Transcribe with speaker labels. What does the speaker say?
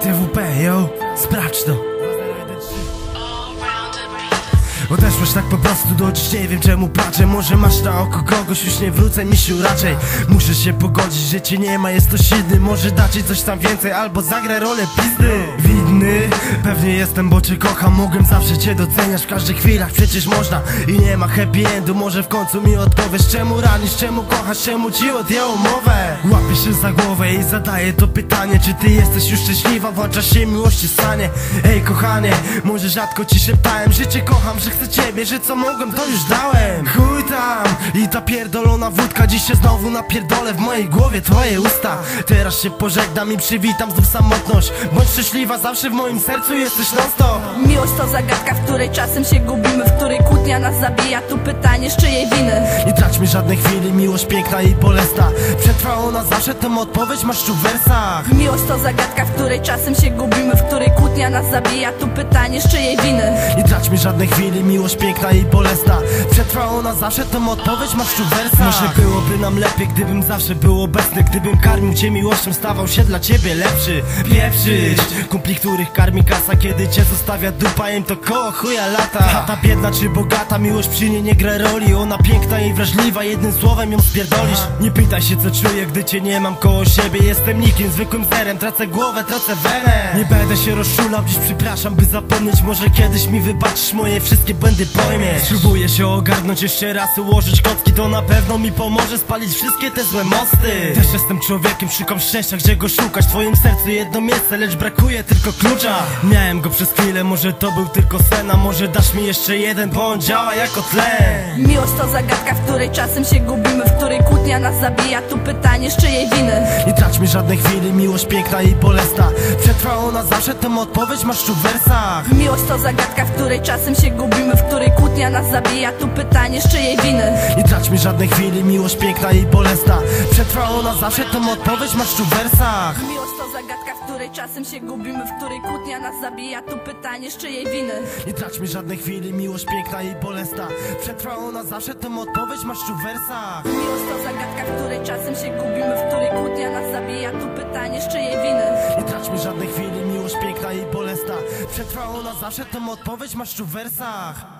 Speaker 1: TWP, yo, sprawdź to. Odeszłaś tak po prostu do nie wiem czemu płaczę Może masz na oko kogoś, już nie wrócę misiu raczej. Muszę się pogodzić, że cię nie ma, jest to silny. Może dać ci coś tam więcej, albo zagrę rolę pizdy. Widny, pewnie jestem, bo cię kocham. Mogłem zawsze cię doceniać. W każdych chwilach, przecież można. I nie ma happy endu, może w końcu mi odpowiesz Czemu ranisz, czemu kochasz, czemu ci odjęło mowę? Łapię się za głowę i zadaję to pytanie. Czy ty jesteś już szczęśliwa, włącza się miłości stanie. Ej kochanie, może rzadko ci szeptałem Że cię kocham, że chcę ciebie, że co mogłem to już dałem. Chuj tam i ta pierdolona wódka Dziś się znowu napierdolę w mojej głowie twoje usta. Teraz się pożegnam i przywitam znów samotność. Bądź szczęśliwa, zawsze w moim sercu jesteś stop
Speaker 2: Miłość to zagadka, w której czasem się gubimy W której kłótnia nas zabija. Tu pytanie z czyjej winy?
Speaker 1: Nie traćmy żadnej chwili, miłość piękna i bolesna. Przetrwa ona zawsze, tą odpowiedź masz tu w wersach
Speaker 2: Miłość to zagadka, w której czasem się gubimy W której kłótnia nas zabija. Tu pytanie z czyjej winy?
Speaker 1: Nie traćmy żadnej chwili, miłość piękna i bolesna. Przetrwa ona zawsze, tą odpowiedź masz tu w wersach Może byłoby nam lepiej, gdybym zawsze był obecny. Gdybym karmił cię miłością, stawał się dla ciebie lepszy. Pieprzyć, kumpli, których karmi kasa Kiedy cię zostawia dupa, im to koło chuja lata. Chata biedna czy bogata, miłość przy niej nie gra roli. Ona piękna i wrażliwa, jednym słowem ją spierdolisz. Nie pytaj się co czuję, gdy cię nie mam koło siebie. Jestem nikim, zwykłym zerem, tracę głowę, tracę wenę. Nie będę się rozczulał, dziś przepraszam, by zapomnieć. Może kiedyś mi wybaczysz, moje wszystkie błędy pojmiesz. Spróbuję się ogarnąć jeszcze raz, ułożyć kotki. To na pewno mi pomoże spalić wszystkie te złe mosty. Też jestem człowiekiem, szukam szczęścia, gdzie go szukać? W twoim sercu jedno miejsce, lecz brakuje tylko klucza. Miałem go przez chwilę, może to był tylko sen A może dasz mi jeszcze jeden, bo on działa jako tlen
Speaker 2: Miłość to zagadka, w której czasem się gubimy W której kłótnia nas zabija. Tu pytanie z czyjej winy?
Speaker 1: Nie traćmy żadnej chwili, miłość piękna i bolesna. Przetrwa ona zawsze, tą odpowiedź masz tu w wersach
Speaker 2: Miłość to zagadka, w której czasem się gubimy W której kłótnia nas zabija. Tu pytanie z czyjej winy?
Speaker 1: Nie traćmy żadnej chwili, miłość piękna i bolesna. Przetrwa ona zawsze, tą odpowiedź masz tu w wersach
Speaker 2: czasem się gubimy W której kłótnia nas zabija. Tu pytanie z czyjej winy?
Speaker 1: Nie traćmy żadnej chwili, miłość piękna i bolesna. Przetrwa ona zawsze, tą odpowiedź masz tu w wersach.
Speaker 2: Miłość to zagadka, w której czasem się gubimy W której kłótnia nas zabija. Tu pytanie z czyjej winy?
Speaker 1: Nie traćmy żadnej chwili, miłość piękna i bolesna. Przetrwa ona zawsze, tą odpowiedź masz tu w wersach